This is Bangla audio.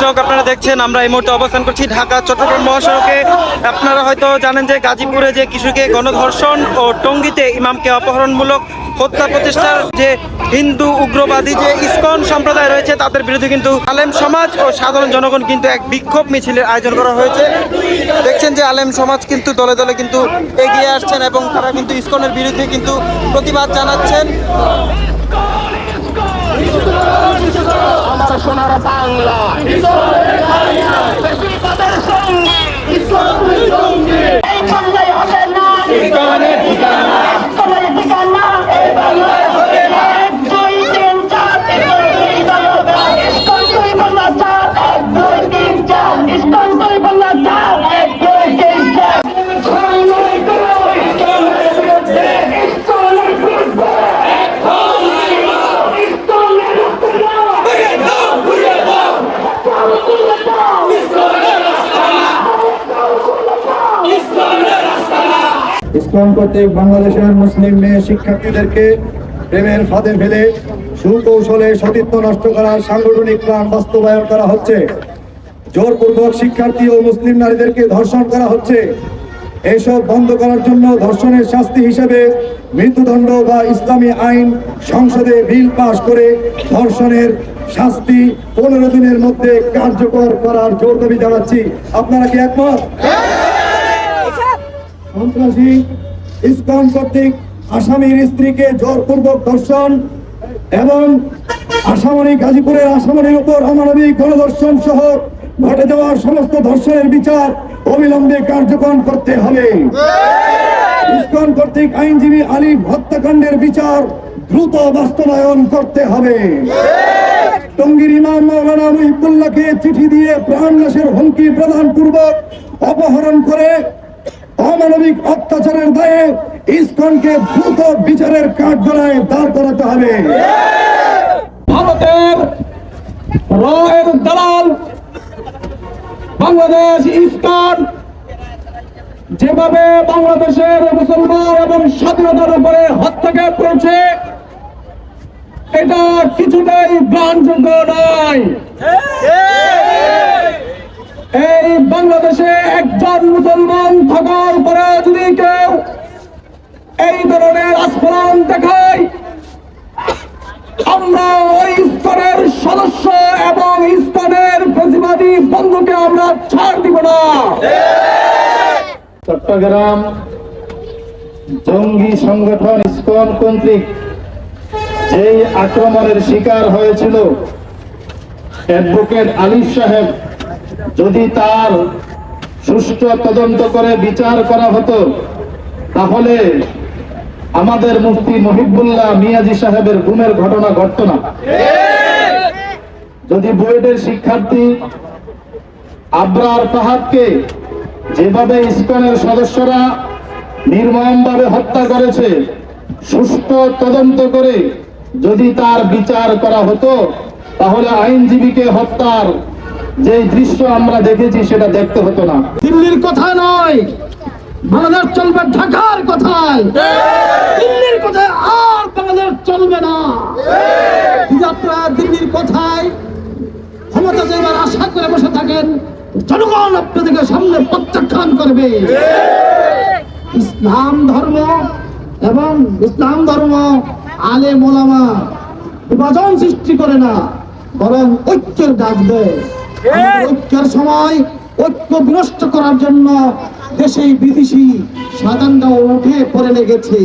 দর্শক, আপনারা দেখছেন, আমরা এই মুহূর্তে অবস্থান করছি ঢাকা, চট্টগ্রাম মহাসড়কে। আপনারা হয়তো জানেন যে গাজীপুরে যে কিশোরকে গণধর্ষণ ও টঙ্গীতে ইমামকে অপহরণমূলক হত্যা প্রচেষ্টার যে হিন্দু উগ্রবাদী যে ইসকন সম্প্রদায় রয়েছে, তাদের বিরুদ্ধে কিন্তু আলেম সমাজ ও সাধারণ জনগণ কিন্তু এক বিক্ষোভ মিছিলের আয়োজন করা হয়েছে। দেখছেন যে আলেম সমাজ কিন্তু দলে দলে কিন্তু এগিয়ে আসছেন এবং তারা কিন্তু ইসকনের বিরুদ্ধে কিন্তু প্রতিবাদ জানাচ্ছেন। আমার সোনার বাংলা। ইসলামের সঙ্গে। ইসলাম কর্তৃক বাংলাদেশের মুসলিম মেয়ে শিক্ষার্থীদেরকে প্রেমের ফাঁদে ফেলে সুকৌশলে সতীত্ব নষ্ট করার সাংগঠনিক প্ল্যান বাস্তবায়ন করা হচ্ছে। জোরপূর্বক শিক্ষার্থী ও মুসলিম নারীদেরকে ধর্ষণ করা হচ্ছে। এসব বন্ধ করার জন্য ধর্ষণের শাস্তি হিসেবে মৃত্যুদণ্ড বা ইসলামী আইন সংসদে বিল পাশ করে ধর্ষণের শাস্তি পনেরো দিনের মধ্যে কার্যকর করার জোর দাবি জানাচ্ছি। আপনারা কি একমত? সন্ত্রাসী ইসকন কর্তৃক আসামির স্ত্রীকে জোরপূর্বক ধর্ষণ এবং আসামনি গাজীপুরের আসামনির উপর অমানবিক গণধর্ষণ সহ ঘটে যাওয়ার সমস্ত ধর্ষণের বিচার অবিলম্বে কার্যকর করতে হবে। ইসকন কর্তৃক আইনজীবী আলিফ হত্যাকাণ্ডের বিচার দ্রুত বাস্তবায়ন করতে হবে। টঙ্গীর ইমাম মৌলানা মহিবুল্লাহকে চিঠি দিয়ে প্রাণ প্রাণনাশের হুমকি প্রদান পূর্বক অপহরণ করে অমানবিক অত্যাচারের দায়ে ইসকনকে দ্রুত বিচারের কাঠগড়ায় দাঁড় করাতে হবে। ভারতের রয়ের দালাল বাংলাদেশ ইস্কন যেভাবে বাংলাদেশের মুসলমান এবং স্বাধীনতার উপরে হস্তক্ষেপ করেছে এটা কিছুটাই গ্রহণযোগ্য নয়। বাংলাদেশে একজন মুসলমান থাকার পরে যদি কেউ এই ধরনের আস্ফলন দেখায়, আমরা ওই স্তরের সদস্য এবং স্তরের প্রতিবাদী বন্ধুকে আমরা ছাড় দিব না। চট্টগ্রাম জঙ্গি সংগঠন ইসকন কর্তৃক যেই আক্রমণের শিকার হয়েছিল, অ্যাডভোকেট আলিফ সাহেব যদি তার সুষ্ঠু তদন্ত করে বিচার করা হতো, তাহলে আমাদের মুফতি মহিবুল্লাহ মিয়াজি সাহেবের গুমের ঘটনা ঘটত না। যদি বুয়েটের শিক্ষার্থী আবরার ফাহাদকে যেভাবে ইসকনের সদস্যরা নির্মমভাবে হত্যা করেছে, সুষ্ঠু তদন্ত করে যদি তার বিচার করা হতো, তাহলে আইনজীবীকে হত্যার যে দৃশ্য আমরা দেখেছি, সেটা দেখতে হতো না। দিল্লির কথা নয়, বাংলাদেশ চলবে ঢাকার কথায় দিল্লির কথায় আর বাংলাদেশ চলবে না। আপনারা দিল্লির কথায় ক্ষমতা যাইবার আশা করে বসে থাকেন, জনগণ আপনাদেরকে সামনে প্রত্যাখ্যান করবে। ইসলাম ধর্ম এবং ইসলাম ধর্ম আলে মোলামা বিভাজন সৃষ্টি করে না, বরং ঐক্যের ডাক দেয়। ঐক্যের সময় ঐক্য বিনষ্ট করার জন্য দেশে বিদেশি সাধারণরা উঠে পড়ে লেগেছে।